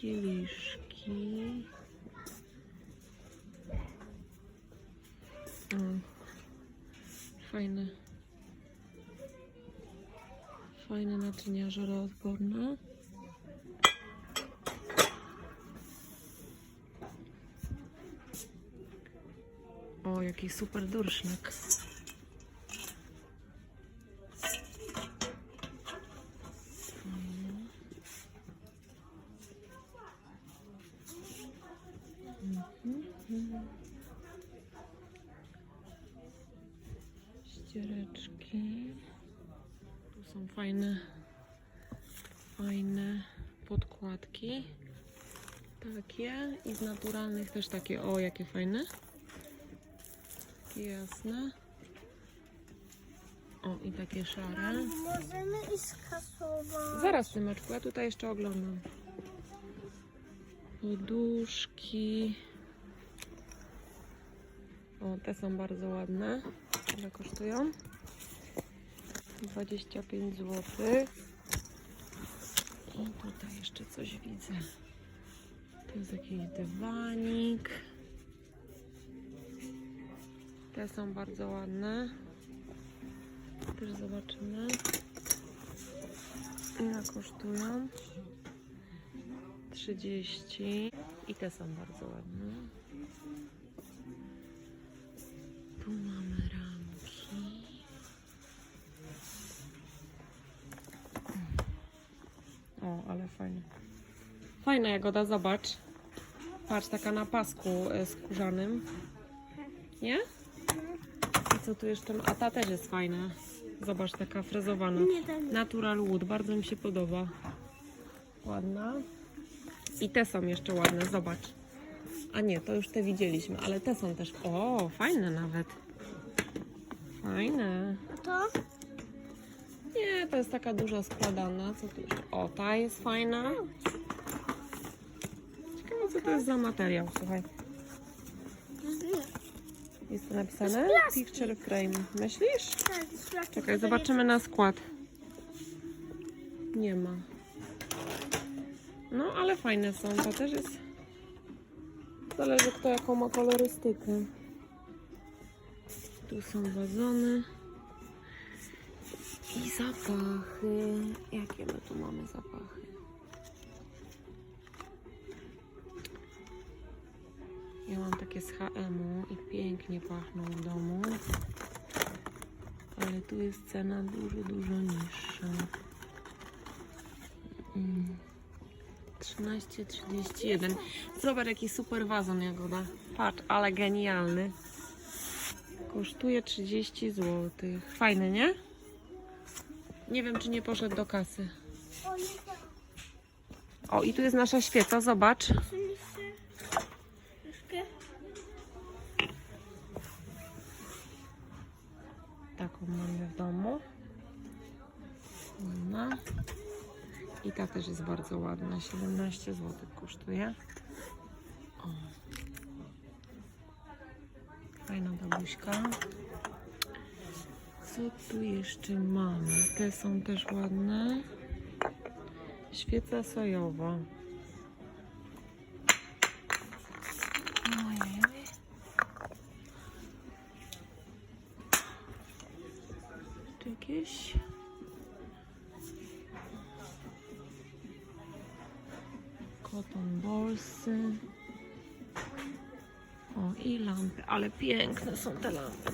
kieliszki. O, fajne. Fajne naczynia żaroodporne. O, jaki super durszlak. Ściereczki. Tu są fajne, fajne podkładki. Takie i z naturalnych też takie. O, jakie fajne. Takie jasne. O, i takie szare. Możemy i skasować. Zaraz, Tymeczku, ja tutaj jeszcze oglądam. Poduszki. O, te są bardzo ładne. Ile kosztują? 25 zł. I tutaj jeszcze coś widzę. To jest jakiś dywanik. Te są bardzo ładne. Też zobaczymy. Ile kosztują? 30. I te są bardzo ładne. Jagoda, zobacz. Patrz, taka na pasku e, skórzanym. Nie? I co tu jeszcze? A ta też jest fajna. Zobacz, taka frezowana. Natural Wood, bardzo mi się podoba. Ładna. I te są jeszcze ładne, zobacz. A nie, to już te widzieliśmy, ale te są też. O, fajne nawet. Fajne. A to? Nie, to jest taka duża składana. Co tu? O, ta jest fajna. Co to jest za materiał, słuchaj. Jest to napisane? Picture frame. Myślisz? Tak. Czekaj, zobaczymy na skład. Nie ma. No, ale fajne są. To też jest. Zależy kto jaką ma kolorystykę. Tu są wazony. I zapachy. Jakie my tu mamy zapachy? Ja mam takie z HM-u i pięknie pachną w domu. Ale tu jest cena dużo, dużo niższa. Mm. 13,31. Zobacz jaki super wazon jagoda. Patrz, ale genialny. Kosztuje 30 zł. Fajny, nie? Nie wiem, czy nie poszedł do kasy. O, i tu jest nasza świeca, zobacz. Też jest bardzo ładna. 17 zł kosztuje. O. Fajna babuśka. Co tu jeszcze mamy? Te są też ładne. Świeca sojowa. Jeszcze jakieś? Bolsy. O, i lampy, ale piękne są te lampy.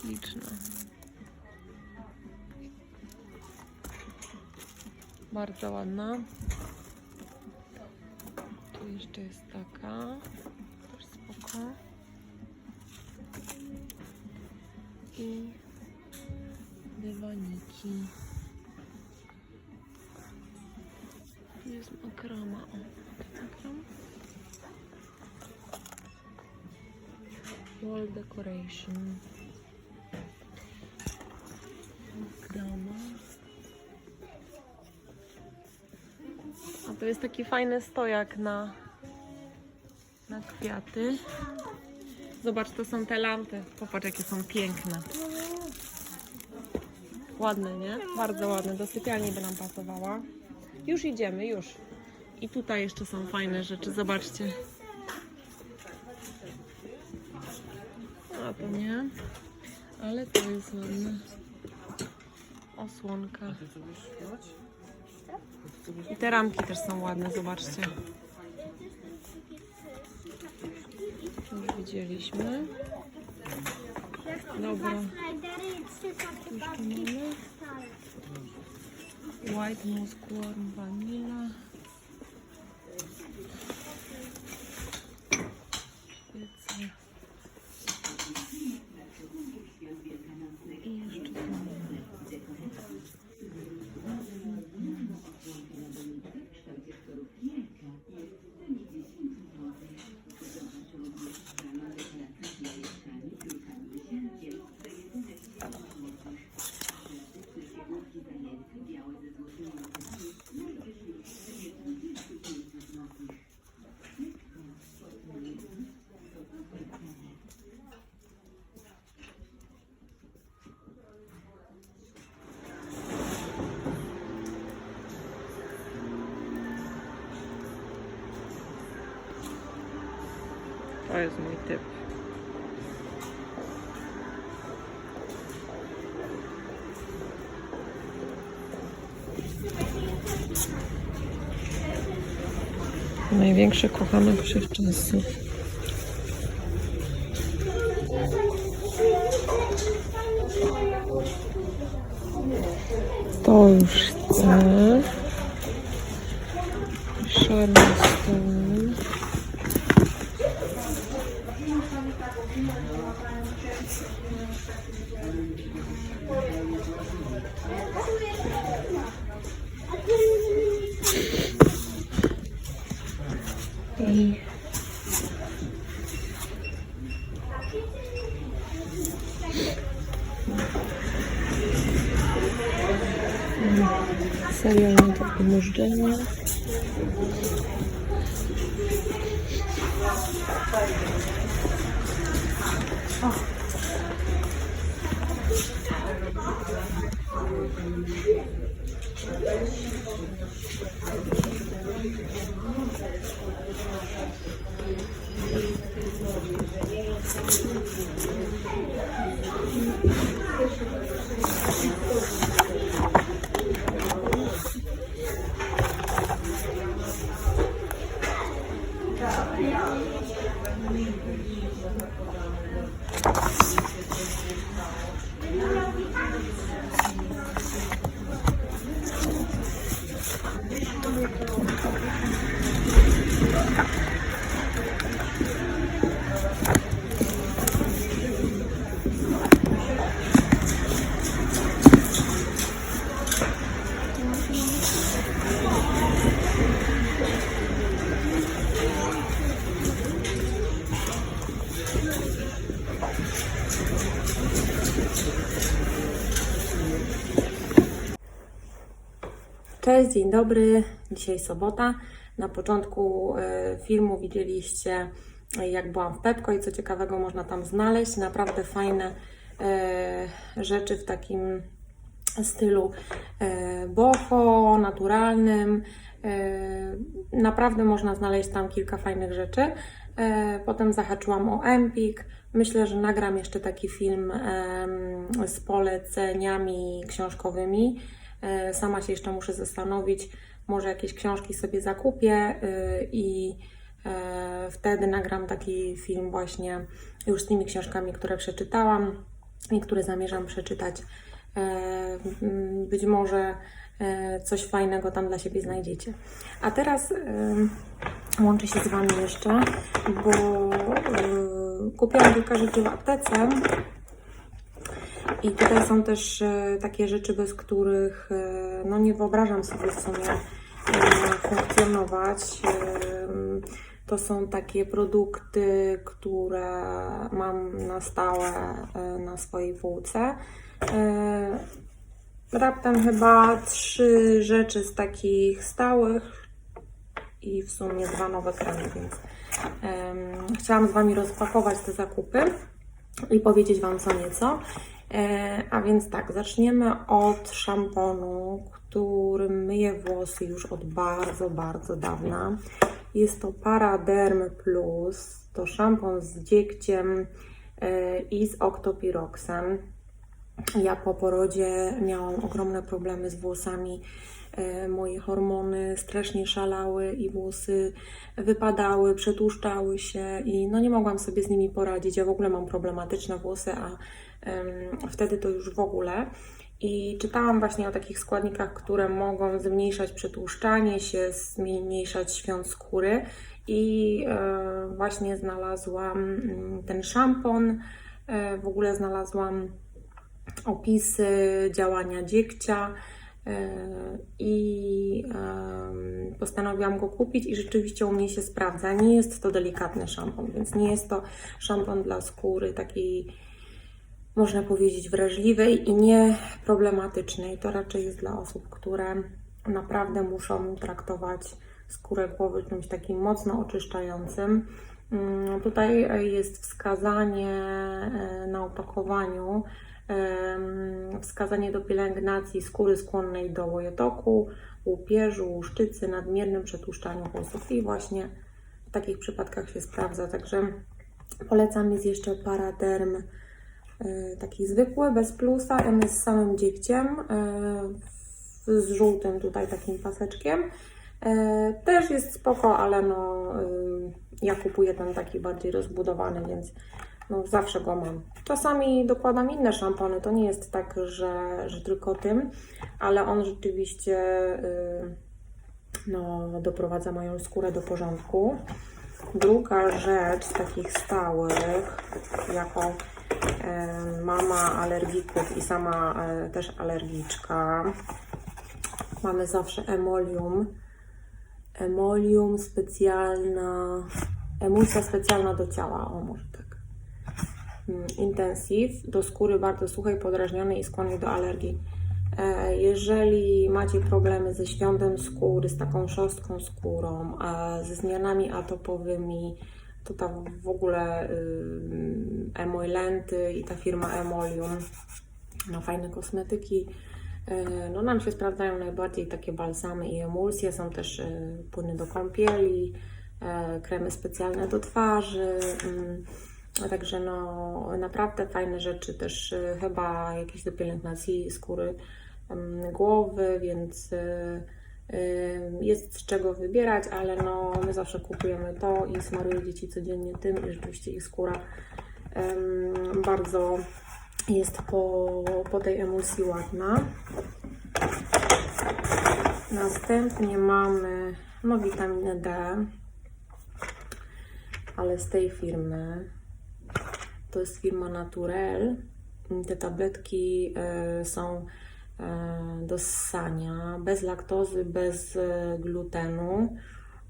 Śliczne. Bardzo ładna. Tu jeszcze jest taka. Też spoko. I dywaniki. Jest makrama. O. Wall decoration. Makrama. A to jest taki fajny stojak na, na kwiaty. Zobacz, to są te lampy. Popatrz, jakie są piękne. Ładne, nie? Bardzo ładne. Do sypialni by nam pasowała. Już idziemy, już. I tutaj jeszcze są fajne rzeczy, zobaczcie. A to nie. Ale to jest ładne. Osłonka. I te ramki też są ładne, zobaczcie. Już widzieliśmy. Dobra. Slidery i trzy white musk warm vanilla. Jest mój typ. Największy kochanek. To już chcę. Szarny. I Cześć, dzień dobry. Dzisiaj sobota. Na początku e, filmu widzieliście, jak byłam w Pepko i co ciekawego można tam znaleźć. Naprawdę fajne e, rzeczy w takim stylu e, boho, naturalnym. Naprawdę można znaleźć tam kilka fajnych rzeczy. Potem zahaczyłam o Empik. Myślę, że nagram jeszcze taki film z poleceniami książkowymi. E, Sama się jeszcze muszę zastanowić, może jakieś książki sobie zakupię y, i e, wtedy nagram taki film właśnie już z tymi książkami, które przeczytałam i które zamierzam przeczytać. E, Być może e, coś fajnego tam dla siebie znajdziecie. A teraz łączę się z Wami jeszcze, bo kupiłam kilka rzeczy w aptece. I tutaj są też e, takie rzeczy, bez których e, no nie wyobrażam sobie w sumie e, funkcjonować. To są takie produkty, które mam na stałe na swojej półce. Raptem chyba trzy rzeczy z takich stałych i w sumie dwa nowe kremy, więc chciałam z Wami rozpakować te zakupy i powiedzieć Wam co nieco. E, a więc tak, zaczniemy od szamponu, którym myję włosy już od bardzo, bardzo dawna. Jest to Paraderm Plus. To szampon z dziegciem e, i z Octopiroxem. Ja po porodzie miałam ogromne problemy z włosami. E, Moje hormony strasznie szalały i włosy wypadały, przetłuszczały się i no nie mogłam sobie z nimi poradzić. Ja w ogóle mam problematyczne włosy, a wtedy to już w ogóle. I czytałam właśnie o takich składnikach, które mogą zmniejszać przetłuszczanie się, zmniejszać świąt skóry. I e, właśnie znalazłam mm, ten szampon. E, w ogóle znalazłam opisy działania dziegcia e, i postanowiłam go kupić i rzeczywiście u mnie się sprawdza. Nie jest to delikatny szampon, więc nie jest to szampon dla skóry takiej można powiedzieć wrażliwej i nie problematycznej. To raczej jest dla osób, które naprawdę muszą traktować skórę głowy czymś takim mocno oczyszczającym. Mm, Tutaj jest wskazanie e, na opakowaniu, wskazanie do pielęgnacji skóry skłonnej do łojotoku, łupieżu, łuszczycy, nadmiernym przetłuszczaniu włosów i właśnie w takich przypadkach się sprawdza. Także polecam jest jeszcze Paraderm taki zwykły, bez plusa, on jest z samym dziegciem, e, z żółtym tutaj takim paseczkiem. E, Też jest spoko, ale no ja kupuję ten taki bardziej rozbudowany, więc no zawsze go mam. Czasami dokładam inne szampony, to nie jest tak, że, że tylko tym, ale on rzeczywiście no, doprowadza moją skórę do porządku. Druga rzecz z takich stałych, jako e, mama alergików i sama e, też alergiczka, mamy zawsze emolium. Emolium specjalna, emulsja specjalna do ciała, o może tak. Mm, Intensive, do skóry bardzo suchej, podrażnionej i skłonnej do alergii. E, Jeżeli macie problemy ze świątem skóry, z taką szorstką skórą, ze zmianami atopowymi, to w ogóle y, Emoilenty i ta firma Emolium ma fajne kosmetyki. E, No nam się sprawdzają najbardziej takie balsamy i emulsje, są też e, płyny do kąpieli, kremy specjalne do twarzy. Także no naprawdę fajne rzeczy, też chyba jakieś do pielęgnacji skóry głowy, więc jest z czego wybierać, ale no my zawsze kupujemy to i smaruję dzieci codziennie tym i rzeczywiście ich skóra bardzo jest po, po tej emulsji ładna. Następnie mamy no, witaminę D, ale z tej firmy. To jest firma Naturel. Te tabletki e, są do ssania, bez laktozy, bez e, glutenu.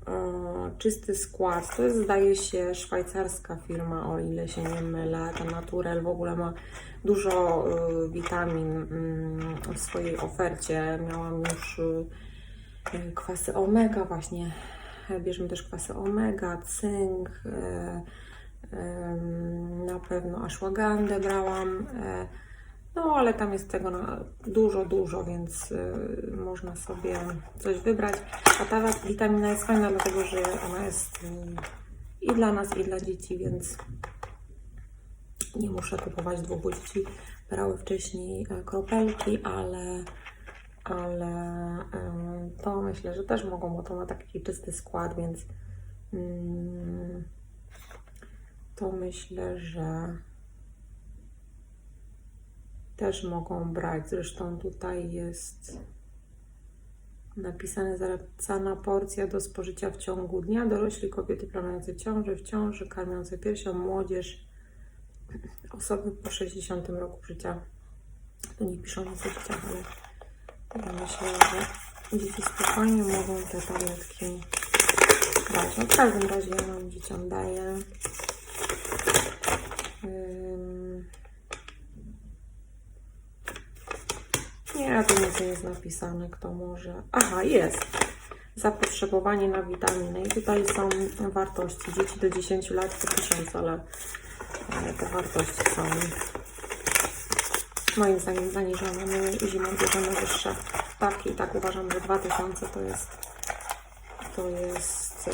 E, czysty skład. To jest, zdaje się, szwajcarska firma, o ile się nie mylę. Ta Naturel w ogóle ma dużo e, witamin mm, w swojej ofercie. Miałam już e, kwasy omega, właśnie. Bierzemy też kwasy omega, cynk. e, Na pewno ashwagandę brałam. No, ale tam jest tego na dużo, dużo, więc y, można sobie coś wybrać. A ta witamina jest fajna, dlatego że ona jest y, i dla nas, i dla dzieci, więc nie muszę kupować dwóch, bo dzieci brały wcześniej e, kropelki, ale, ale em, to myślę, że też mogą, bo to ma taki czysty skład, więc mm, to myślę, że też mogą brać. Zresztą tutaj jest napisane zalecana porcja do spożycia w ciągu dnia. Dorośli kobiety planujące ciążę, w ciąży, karmiące piersią, młodzież, osoby po 60 roku życia. Tu nie piszą nic o ale ja myślę, że dzieci spokojnie mogą te tabletki brać. No w każdym razie ja mam dzieciom daję. Ym, Nie, tu nic nie jest napisane, kto może. Aha, jest. zapotrzebowanie na witaminy. I tutaj są wartości. Dzieci do 10 lat po 1000, ale e, te wartości są moim zdaniem zaniżone. My zimą bierzemy wyższe. Tak i tak uważam, że 2000 to jest to jest e,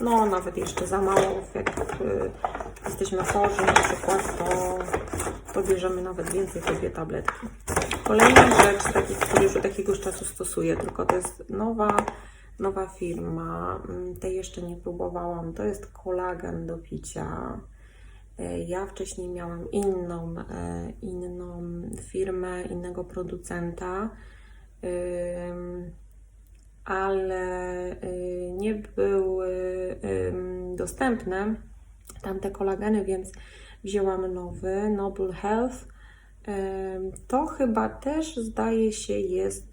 no nawet jeszcze za mało. Jak e, jesteśmy chorzy na przykład, to, to bierzemy nawet więcej dwie tabletki. Kolejna rzecz, taki, którą już od jakiegoś czasu stosuję, tylko to jest nowa, nowa firma. Mm, Tej jeszcze nie próbowałam. To jest kolagen do picia. E, Ja wcześniej miałam inną, e, inną firmę, innego producenta, ale y, nie były dostępne tamte kolageny, więc wzięłam nowy, Noble Health. To chyba też zdaje się jest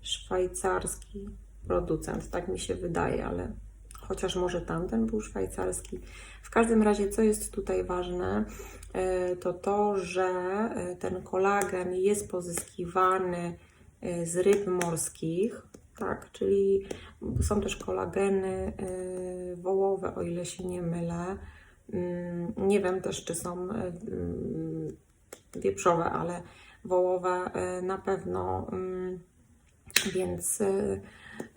szwajcarski producent, tak mi się wydaje, ale chociaż może tamten był szwajcarski. W każdym razie, co jest tutaj ważne, e, to to, że e, ten kolagen jest pozyskiwany e, z ryb morskich, tak, czyli są też kolageny wołowe, o ile się nie mylę. Mm, Nie wiem też, czy są wieprzowe, ale wołowe e, na pewno. mm, Więc e,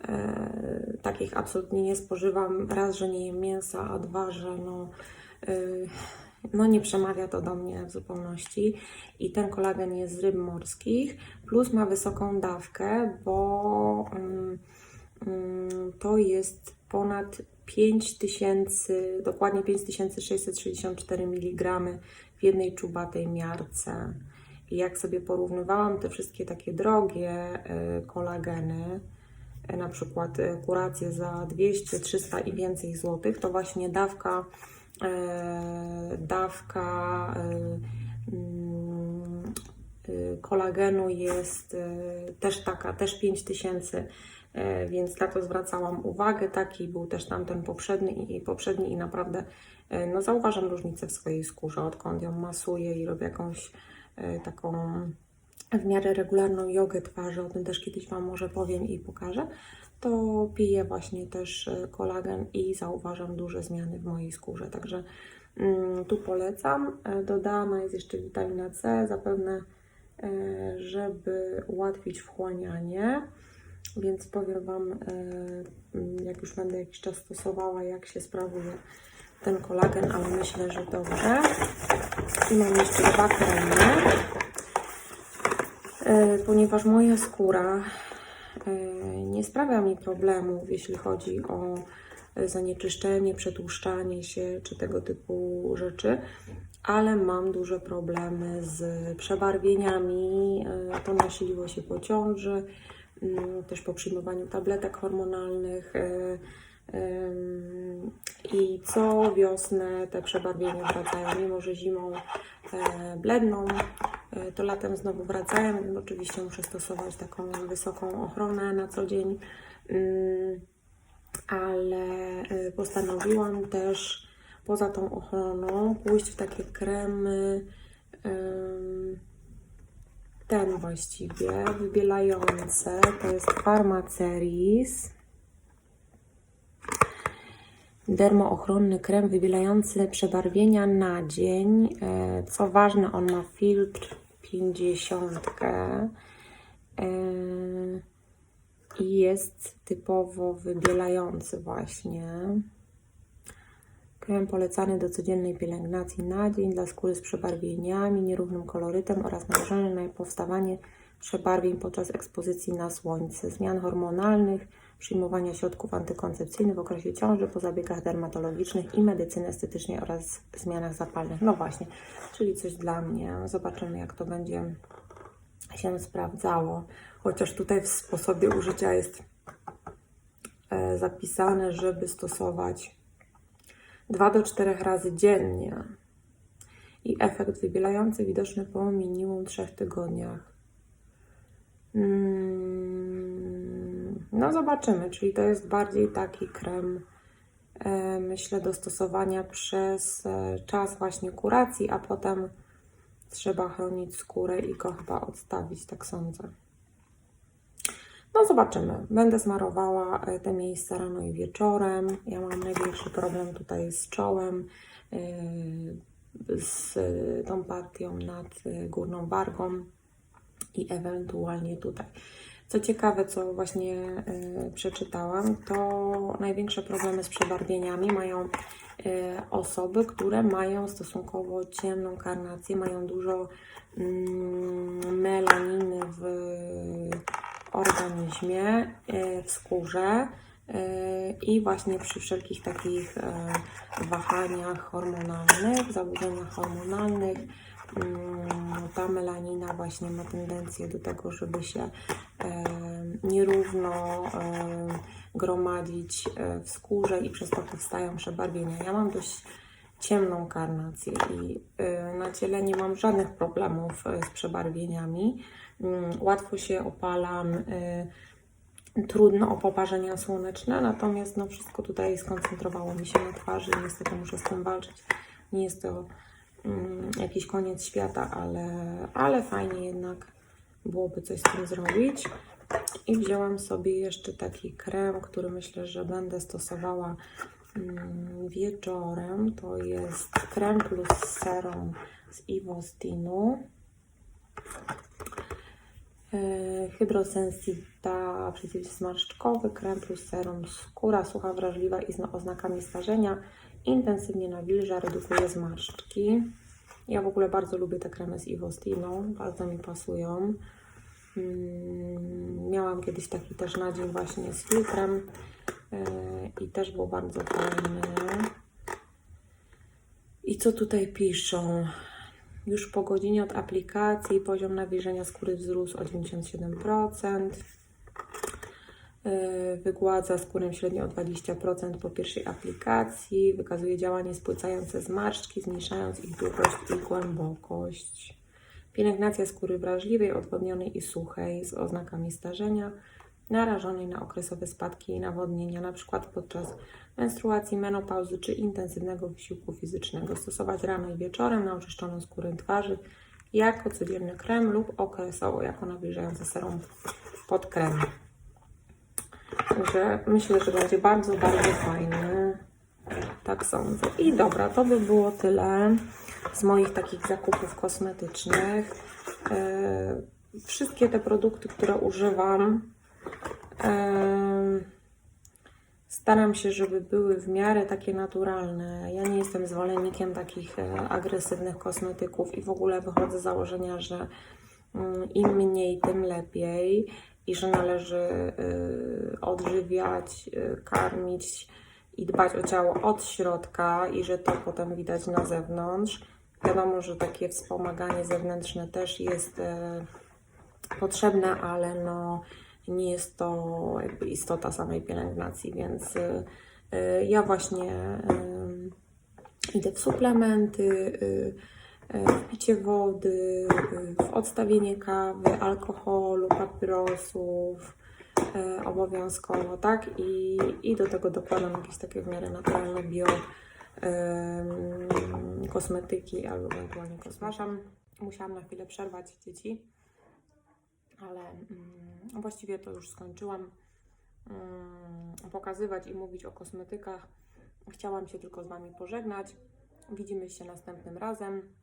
e, takich absolutnie nie spożywam. Raz, że nie jem mięsa, a dwa, że no, no nie przemawia to do mnie w zupełności. I ten kolagen jest z ryb morskich, plus ma wysoką dawkę, bo mm, mm, to jest ponad 5000, dokładnie 5664 mg w jednej czubatej miarce. I jak sobie porównywałam te wszystkie takie drogie e, kolageny, e, na przykład e, kuracje za 200, 300 i więcej złotych, to właśnie dawka, dawka mm, kolagenu jest też taka, też 5000, e, więc na to zwracałam uwagę. Taki był też tamten poprzedni i poprzedni i naprawdę e, no, zauważam różnicę w swojej skórze, odkąd ją masuję i robię jakąś e, taką w miarę regularną jogę twarzy, o tym też kiedyś Wam może powiem i pokażę, to piję właśnie też e, kolagen i zauważam duże zmiany w mojej skórze. Także mm, tu polecam. E, Dodana jest jeszcze witamina C, zapewne, e, żeby ułatwić wchłanianie. Więc powiem Wam, e, mm, jak już będę jakiś czas stosowała, jak się sprawuje ten kolagen, ale myślę, że dobrze. I mam jeszcze dwa kremy. E, ponieważ moja skóra e, nie sprawia mi problemów, jeśli chodzi o zanieczyszczenie, przetłuszczanie się czy tego typu rzeczy, ale mam duże problemy z przebarwieniami. To nasiliło się po ciąży, też po przyjmowaniu tabletek hormonalnych. e, I co wiosnę te przebarwienia wracają, mimo że zimą e, bledną, e, to latem znowu wracają. Oczywiście muszę stosować taką wysoką ochronę na co dzień, Mm, ale postanowiłam też poza tą ochroną pójść w takie kremy. Ten właściwie, wybielające, to jest Pharmaceris. Dermoochronny krem wybielający przebarwienia na dzień. E, Co ważne, on ma filtr 50 e, i jest typowo wybielający właśnie. Krem polecany do codziennej pielęgnacji na dzień dla skóry z przebarwieniami, nierównym kolorytem oraz narażony na powstawanie przebarwień podczas ekspozycji na słońce, zmian hormonalnych, przyjmowania środków antykoncepcyjnych w okresie ciąży, po zabiegach dermatologicznych i medycyny estetycznej oraz zmianach zapalnych. No właśnie, czyli coś dla mnie. Zobaczymy, jak to będzie się sprawdzało. Chociaż tutaj w sposobie użycia jest e, zapisane, żeby stosować 2 do 4 razy dziennie i efekt wybielający widoczny po minimum 3 tygodniach. Mm, No zobaczymy, czyli to jest bardziej taki krem, e, myślę, do stosowania przez e, czas właśnie kuracji, a potem trzeba chronić skórę i go chyba odstawić, tak sądzę. No zobaczymy. Będę smarowała e, te miejsca rano i wieczorem. Ja mam największy problem tutaj z czołem, e, z e, tą partią nad górną wargą i ewentualnie tutaj. Co ciekawe, co właśnie przeczytałam, to największe problemy z przebarwieniami mają osoby, które mają stosunkowo ciemną karnację, mają dużo mm, melaniny w organizmie, e, w skórze e, i właśnie przy wszelkich takich e, wahaniach hormonalnych, zaburzeniach hormonalnych, mm, ta melanina właśnie ma tendencję do tego, żeby się nierówno gromadzić w skórze i przez to powstają przebarwienia. Ja mam dość ciemną karnację i na ciele nie mam żadnych problemów z przebarwieniami. Mm, Łatwo się opalam, e, trudno o poparzenia słoneczne, natomiast no, wszystko tutaj skoncentrowało mi się na twarzy niestety muszę z tym walczyć. Nie jest to mm, jakiś koniec świata, ale, ale fajnie jednak byłoby coś z tym zrobić. I wzięłam sobie jeszcze taki krem, który myślę, że będę stosowała mm, wieczorem. To jest krem plus serum z Ivostinu. Yy, Hydrosensita przeciwzmarszczkowy, krem plus serum, skóra sucha, wrażliwa i z oznakami starzenia, intensywnie nawilża, redukuje zmarszczki. Ja w ogóle bardzo lubię te kremy z Ivostinu, bardzo mi pasują. Mm, Miałam kiedyś taki też na dzień właśnie z filtrem yy, i też był bardzo fajny. I co tutaj piszą? Już po godzinie od aplikacji poziom nawilżenia skóry wzrósł o 97%. Yy, Wygładza skórę średnio o 20% po pierwszej aplikacji. Wykazuje działanie spłycające zmarszczki, zmniejszając ich długość i głębokość. Pielęgnacja skóry wrażliwej, odwodnionej i suchej z oznakami starzenia, narażonej na okresowe spadki nawodnienia, np. podczas menstruacji, menopauzy czy intensywnego wysiłku fizycznego. Stosować rano i wieczorem na oczyszczoną skórę twarzy jako codzienny krem lub okresowo jako nawilżający serum pod krem. Także myślę, że będzie bardzo, bardzo fajny. Tak sądzę. I dobra, to by było tyle z moich takich zakupów kosmetycznych. E, Wszystkie te produkty, które używam, e, staram się, żeby były w miarę takie naturalne. Ja nie jestem zwolennikiem takich e, agresywnych kosmetyków i w ogóle wychodzę z założenia, że mm, im mniej, tym lepiej i że należy y, odżywiać, y, karmić i dbać o ciało od środka i że to potem widać na zewnątrz. Wiadomo, że takie wspomaganie zewnętrzne też jest e, potrzebne, ale no, nie jest to jakby istota samej pielęgnacji, więc y, y, ja właśnie y, idę w suplementy, w picie wody, w odstawienie kawy, alkoholu, papierosów obowiązkowo, tak? I, I do tego dokładam jakieś takie w miarę naturalne bio kosmetyki albo ewentualnie kosmaszam. Musiałam na chwilę przerwać dzieci, ale mm, właściwie to już skończyłam mm, pokazywać i mówić o kosmetykach. Chciałam się tylko z Wami pożegnać. Widzimy się następnym razem.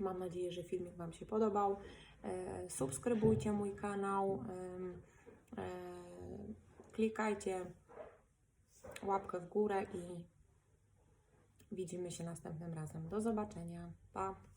Mam nadzieję, że filmik Wam się podobał. E, subskrybujcie mój kanał. em, e, klikajcie łapkę w górę i widzimy się następnym razem. Do zobaczenia. Pa!